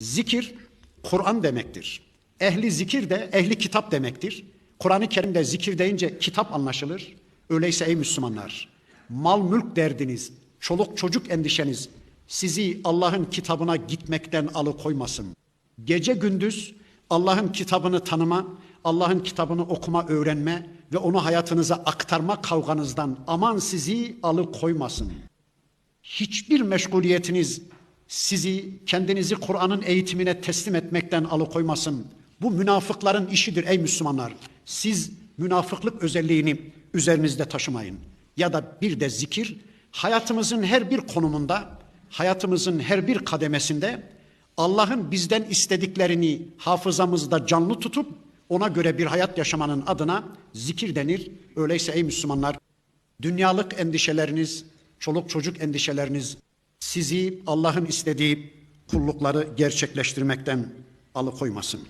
Zikir Kur'an demektir. Ehli zikir de ehli kitap demektir. Kur'an-ı Kerim'de zikir deyince kitap anlaşılır. Öyleyse ey Müslümanlar, mal mülk derdiniz, çoluk çocuk endişeniz sizi Allah'ın kitabına gitmekten alıkoymasın. Gece gündüz Allah'ın kitabını tanıma, Allah'ın kitabını okuma, öğrenme ve onu hayatınıza aktarma kavganızdan aman sizi alıkoymasın. Hiçbir meşguliyetiniz sizi kendinizi Kur'an'ın eğitimine teslim etmekten alıkoymasın. Bu münafıkların işidir ey Müslümanlar. Siz münafıklık özelliğini üzerinizde taşımayın. Ya da bir de zikir hayatımızın her bir konumunda, hayatımızın her bir kademesinde Allah'ın bizden istediklerini hafızamızda canlı tutup ona göre bir hayat yaşamanın adına zikir denir. Öyleyse ey Müslümanlar dünyalık endişeleriniz, çoluk çocuk endişeleriniz sizi Allah'ın istediği kullukları gerçekleştirmekten alıkoymasın.